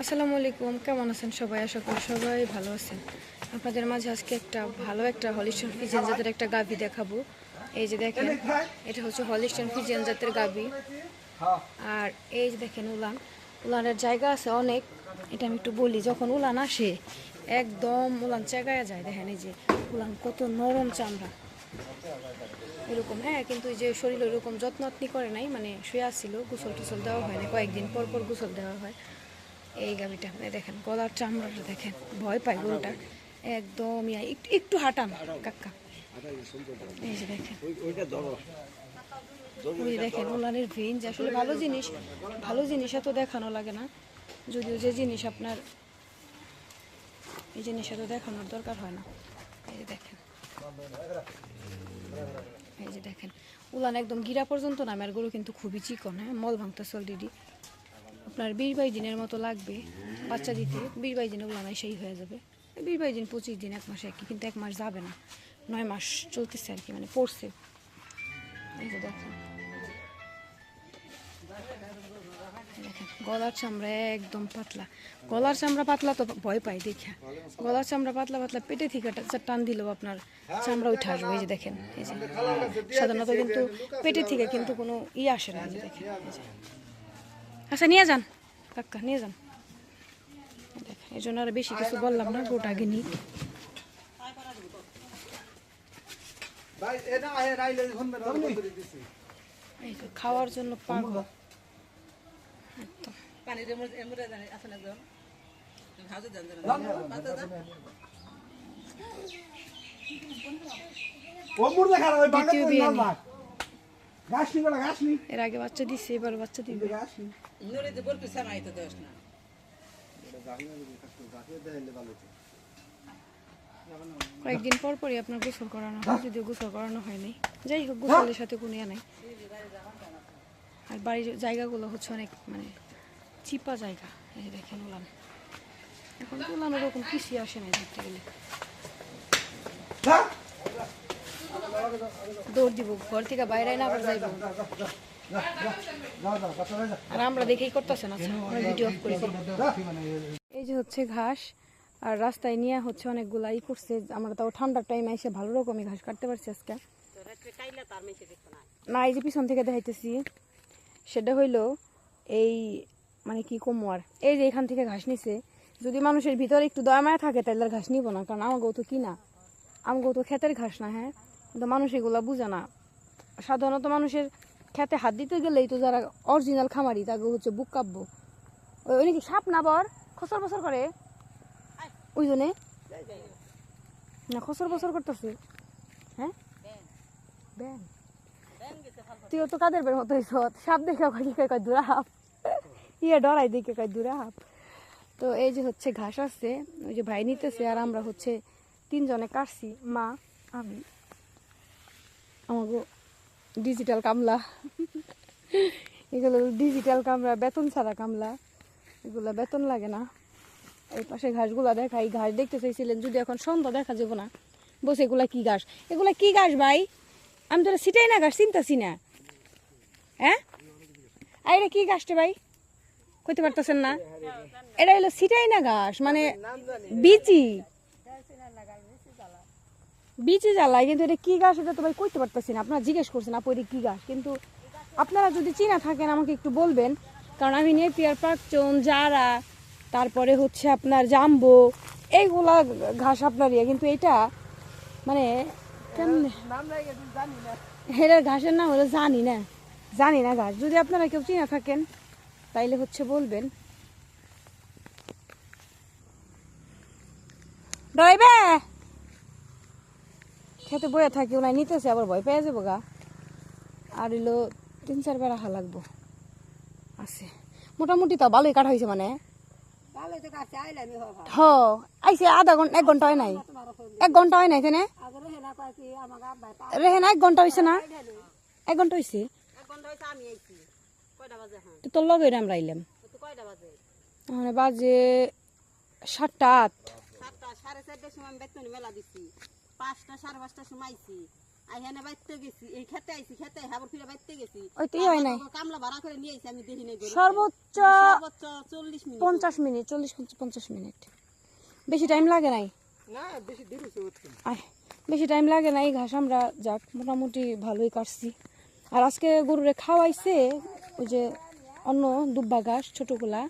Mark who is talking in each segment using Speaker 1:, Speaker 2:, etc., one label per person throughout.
Speaker 1: আসসালামু আলাইকুম, কেমন আছেন সবাই? আশা করি সবাই ভালো আছেন। আপনাদের মাঝে আজকে একটা ভালো একটা হলিস্টান ফিজেন জাতের একটা গাভি দেখাবো। এই যে দেখেন, এটা হচ্ছে হলিস্টান ফিজেন জাতের গাভি। আর এই যে দেখেন উলান, উলানের জায়গা আছে অনেক। এটা আমি একটু বলি, যখন উলান আসে, একদম উলান চেগায়া যায়। দেখেন এই যে উলান কত নরম চামড়া। এরকম হ্যাঁ কিন্তু এই যে শরীর এরকম যত্নত্নি করে নাই মানে শুয়ে আসছিল গোসল টোসল দেওয়া হয় না কয়েকদিন পর পর গোসল দেওয়া হয়। এই গাভিটা আপনি দেখেন, গলার চামড়াটা দেখেন, ভয় পাই গরুটা। একদম ইয়া একটু একটু হাঁটান কাকা এই যে দেখেন। ওই দেখেন উলানের ভেঞ্জ, আসলে ভালো জিনিস ভালো জিনিস এত দেখানো লাগে না। যদিও যে জিনিস আপনার, এই জিনিস এত দেখানোর দরকার হয় না। এই যে দেখেন। এই যে দেখেন, উলান একদম গিরা পর্যন্ত নামে, আর গরু কিন্তু খুবই চিকন হ্যাঁ? মল ভাঙতেছে অলরেডি আপনার বিশ বাইশ দিনের মতো লাগবে বাচ্চা দিতে। বিশ বাইশ দিনে উলান সেই হয়ে যাবে। বিশ বাইশ দিন, পঁচিশ দিন, এক মাসে কি কিন্তু এক মাস যাবে না। নয় মাস চলতেছে আর কি মানে পড়ছে। এই যে দেখেন। গলার চামড়া একদম পাতলা। গলার চামড়া পাতলা তো ভয় পাই দেখা। গলার চামড়া পাতলা পাতলা পেটে থেকে টান দিলেও আপনার চামড়া উঠে আসবে, এই যে দেখেন, এই যে। সাধারণত কিন্তু পেটে থেকে কিন্তু কোনো ই আসে না, এই যে দেখেন আচ্ছা নিয়ে যান। কাকা নিয়ে যান। দেখেন এই জন্য আর বেশি কিছু বললাম না গোটা আগে
Speaker 2: দিছি।
Speaker 1: যে খাওয়ার জন্য পাগল। দ্বিতীয় বিয়ে এর আগে বাচ্চা দিচ্ছে এবার বাচ্চা দিবে।
Speaker 3: যে বলতে সামাই তো দশ না
Speaker 1: কয়েকদিন পর পরই আপনার গোসল করানো হয় যদিও গোসল করানো হয়নি যাই হোক গোসলের সাথে কোনো ইয়ে নাই আর বাড়ির জায়গাগুলো হচ্ছে অনেক মানে চিপা জায়গা এই দেখেন উলান এখন তো উলান ওরকম কৃষি আসে না দেখতে গেলে
Speaker 2: হ্যাঁ
Speaker 1: দৌড় দিব ঘর থেকে বাইরে না আবার যাইব আর আমরা দেখেই করতেছে না ভিডিও অফ করে এই যে হচ্ছে ঘাস আর রাস্তায় নিয়ে হচ্ছে অনেকগুলা ই করছে আমরা তাও ঠান্ডার টাইমে এসে ভালো রকমই ঘাস কাটতে পারছি আজকে।
Speaker 3: না
Speaker 1: না এই যে পিছন থেকে দেখাইতেছি সেটা হইল এই মানে কি কমু আর এই যে এখান থেকে ঘাস নিছে যদি মানুষের ভিতরে একটু দয়া মায়া থাকে তাহলে আর ঘাস নিব না কারণ আমাকেও তো কিনা আমাকেও তো ক্ষেতের ঘাস না হ্যাঁ? কিন্তু মানুষ এগুলা বুঝে না। সাধারণত মানুষের খেতে হাত দিতে গেলেই তো যারা অরিজিনাল খামারি তাকে হচ্ছে বুক কাব্য ওই নাকি সাপ না বর? খসর বছর করে? ওই জন্যে? না, খসর বছর করতেছে। হ্যাঁ? ব্যাং তুইও তো কাদের বের মতো সাপ দেখে কয় কি কয় দূরা হাপ। ইয়ে ডরাই দেখে কয় দূরা হাপ। তো এই যে হচ্ছে ঘাস আছে ওই যে ভাই নিতেছে আর আমরা হচ্ছে তিনজনে কাটছি, মা, আমি। আমাকে ডিজিটাল কামলা। এগুলো ডিজিটাল কামলা বেতন ছাড়া কামলা। এগুলো বেতন লাগে না। এই পাশে ঘাসগুলা দেখা এই ঘাস দেখতে চাইছিলেন যদি এখন সন্ধ্যা দেখা যাব না বসে এগুলা কি ঘাস? এগুলা কি ঘাস ভাই? আমি তোরা সিটাই না ঘাস চিন্তাছি না। হ্যাঁ? আর এটা কি ঘাসটা ভাই? কইতে পারতেছেন না? এটা হলো সিটাই না ঘাস মানে বিচি। বিচি জ্বালায়, কিন্তু এটা কি ঘাস এটা তো ভাই কইতে পারতেছি না। আপনারা জিজ্ঞেস করছেন, আপু, এটা কি ঘাস কিন্তু আপনারা যদি চিনা থাকেন, আমাকে একটু বলবেন। কারণ আমি নেপিয়ার, পাকচন, জারা, তারপরে হচ্ছে আপনার জাম্বো, এইগুলা ঘাস আপনার ইয়ে কিন্তু এটা মানে কেমনে? এটার ঘাসের নাম হলো জানি না। জানি না ঘাস। যদি আপনারা কেউ চিনা থাকেন, তাইলে হচ্ছে বলবেন। ডরাইবে খেতে বয়ে থাকি ওনায় নিতেছে আবার ভয় পেয়ে যাব গা। আর হইল তিন চার বেড়া হা লাগবো। আছে। মোটামুটি তো ভালোই কাটা হয়েছে মানে হ আইসে আধা ঘণ্টা এক ঘণ্টা হয় নাই। এক ঘণ্টা হয় নাই তাই না
Speaker 3: আগে হেনা কয় কি আমাকে আব্বাই পা
Speaker 1: রেহে না এক ঘণ্টা হয়েছে না? এক ঘণ্টা হয়েছে
Speaker 3: হ্যাঁ
Speaker 1: তোর লগে আমরা আইলাম মানে বাজে সাতটা আট।
Speaker 3: সাড়ে চারটার সময় বেতন মেলা দিছি। পাঁচটা সাড়ে পাঁচটার সময় আইছি।
Speaker 4: আইহানে বাইতে গেছি। এই খেতে আইছি খেতে হাবর ফিরে বাইতে গেছি।
Speaker 1: ওই তো হয় নাই।
Speaker 4: কামলা ভাড়া করে নিয়ে আইছি আমি দেখি নাই
Speaker 1: সর্বোচ্চ
Speaker 4: সর্বোচ্চ চল্লিশ মিনিট।
Speaker 1: বেশি টাইম লাগে নাই?
Speaker 2: না বেশি দেরি হচ্ছে
Speaker 1: আয় বেশি টাইম লাগে না এই ঘাস আমরা যাক মোটামুটি ভালোই কাটছি। আর আজকে গরুরে খাওয়াইছে ওই যে অন্য দুব্বা ঘাস ছোটোগুলা।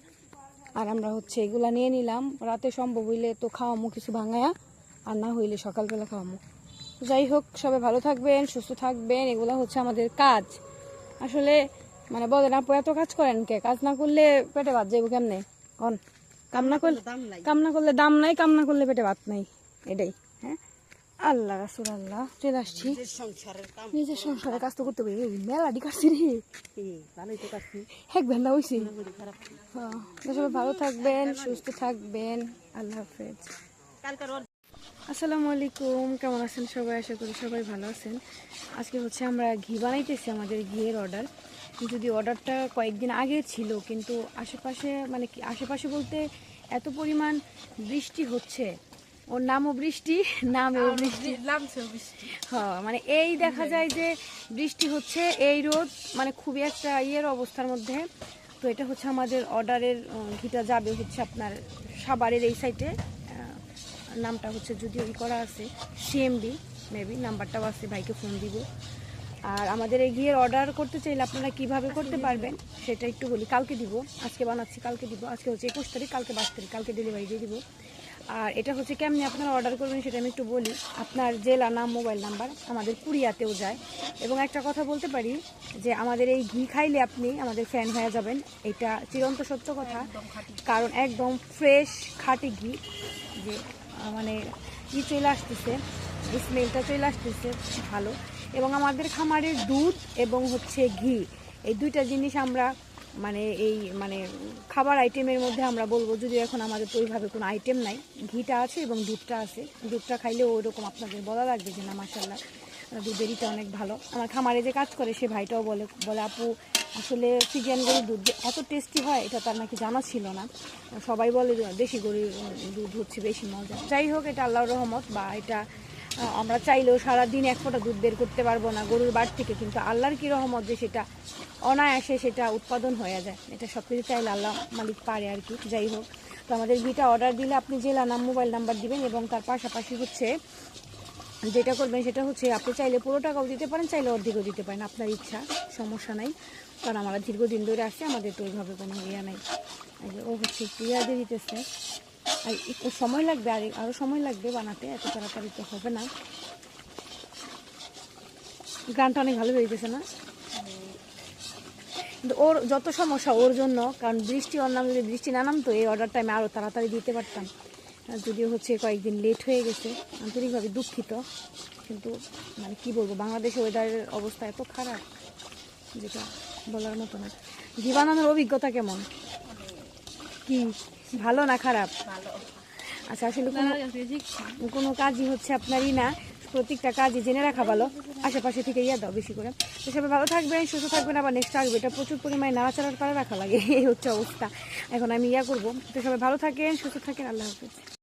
Speaker 1: আর আমরা হচ্ছে এগুলা নিয়ে নিলাম। রাতে সম্ভব হইলে তো খাওয়ামো কিছু ভাঙায়া। আর না হইলে সকালবেলা খাওয়ামো। যাই হোক সবাই ভালো থাকবেন সুস্থ থাকবেন এগুলা হচ্ছে আমাদের কাজ। আসলে মানে বলেন আপু এত কাজ করেন কে? কাজ না করলে পেটে ভাত যাইব কেমনে? কন? কাম না করলে
Speaker 4: দাম নাই।
Speaker 1: কাম না করলে দাম নাই কাম না করলে পেটে ভাত নাই। এটাই হ্যাঁ? আল্লাহ রাসুল আল্লাহ চলে আসছি।
Speaker 4: সংসারের
Speaker 1: নিজের সংসারে কাজ তো করতে পারি মেলাডি কাটছি রে। এক ভেন্দা হয়েছি হ্যাঁ সবাই ভালো থাকবেন সুস্থ থাকবেন। আল্লাহ হাফেজ। আসসালামু আলাইকুম কেমন আছেন সবাই? আশা করি সবাই ভালো আছেন। আজকে হচ্ছে আমরা ঘি বানাইতেছি আমাদের ঘিয়ের অর্ডার। যদি অর্ডারটা কয়েকদিন আগে ছিল কিন্তু আশেপাশে মানে কি আশেপাশে বলতে এত পরিমাণ বৃষ্টি হচ্ছে। ওর নামও বৃষ্টি নামেও বৃষ্টি। হ্যাঁ মানে এই দেখা যায় যে বৃষ্টি হচ্ছে এই রোদ মানে খুবই একটা ইয়ের অবস্থার মধ্যে। তো এটা হচ্ছে আমাদের অর্ডারের ঘিটা যাবে হচ্ছে আপনার সাবারের এই সাইটে নামটা হচ্ছে যদিও ই করা আছে সিএমডি মেবি নাম্বারটাও আছে, ভাইকে ফোন দিব। আর আমাদের এই ঘিয়ের অর্ডার করতে চাইলে আপনারা কীভাবে করতে পারবেন, সেটা একটু বলি। কালকে দিব, আজকে বানাচ্ছি, কালকে দিব। আজকে হচ্ছে একুশ তারিখ, কালকে বাইশ তারিখ, কালকে ডেলিভারি দিয়ে দিব। আর এটা হচ্ছে কেমনি আপনারা অর্ডার করবেন সেটা আমি একটু বলি। আপনার জেলা নাম মোবাইল নাম্বার আমাদের কুরিয়াতেও যায়। এবং একটা কথা বলতে পারি যে আমাদের এই ঘি খাইলে আপনি আমাদের ফ্যান হয়ে যাবেন। এটা চিরন্ত সত্য কথা। কারণ একদম ফ্রেশ খাঁটি ঘি, যে মানে ই চলে আসতেছে, স্মেলটা চলে আসতেছে ভালো। এবং আমাদের খামারের দুধ এবং হচ্ছে ঘি, এই দুইটা জিনিস আমরা মানে এই মানে খাবার আইটেমের মধ্যে আমরা বলব যদি এখন আমাদের তো ওইভাবে কোনো আইটেম নাই। ঘিটা আছে এবং দুধটা আছে। দুধটা খাইলেও ওইরকম আপনাদের বলা লাগবে যে না মাসাল্লাহ দুধের ইটা অনেক ভালো। আমার খামারে যে কাজ করে, সে ভাইটাও বলে বলে, আপু, আসলে সিজিয়ান গরুর দুধ এত টেস্টি হয়, এটা তার নাকি জানা ছিল না। সবাই বলে দেশি গরুর দুধ হচ্ছে বেশি মজা। যাই হোক, এটা আল্লাহর রহমত বা এটা আমরা চাইলেও সারাদিন এক ফোঁটা দুধ বের করতে পারব না গরুর বাড়ি থেকে, কিন্তু আল্লাহর কী রহমত যে সেটা অনায়াসে সেটা উৎপাদন হয়ে যায়। এটা সব কিছু চাইলে আল্লাহ মালিক পারে আর কি। যাই হোক, তো আমাদের ঘিটা অর্ডার দিলে আপনি জেলা নাম মোবাইল নাম্বার দিবেন এবং তার পাশাপাশি হচ্ছে যেটা করবেন সেটা হচ্ছে আপনি চাইলে পুরো টাকাও দিতে পারেন, চাইলে অর্ধেকও দিতে পারেন। আপনার ইচ্ছা, সমস্যা নাই। কারণ আমরা দীর্ঘদিন ধরে আসছি, আমাদের তো ওইভাবে কোনো ইয়ে নাই। ও হচ্ছে ইয়া দিয়ে দিতেছে। আর একটু সময় লাগবে, আর আরও সময় লাগবে বানাতে, এত তাড়াতাড়ি তো হবে না। গানটা অনেক ভালো বেরিয়েছে না? ওর যত সমস্যা, ওর জন্য, কারণ বৃষ্টি যদি বৃষ্টি না নামতো এই অর্ডারটা আমি আরও তাড়াতাড়ি দিতে পারতাম। যদিও হচ্ছে কয়েকদিন লেট হয়ে গেছে আন্তরিকভাবে দুঃখিত। কিন্তু মানে কি বলব বাংলাদেশে ওয়েদারের অবস্থা এত খারাপ যেটা বলার মতো না। ঘি অভিজ্ঞতা কেমন? কি? ভালো না খারাপ? আচ্ছা আসলে কোনো কাজই হচ্ছে আপনারই না। প্রত্যেকটা কাজে জেনে রাখা ভালো। আশেপাশে থেকে ইয়া দাও বেশি করে। তো সবাই ভালো থাকবেন, সুস্থ থাকবেন, আবার নেক্সট আসবে। এটা প্রচুর পরিমাণে নাড়াচাড়ার পরে রাখা লাগে, এই হচ্ছে অবস্থা। এখন আমি ইয়া করব। তো সবাই ভালো থাকেন, সুস্থ থাকেন, আল্লাহ হাফিজ।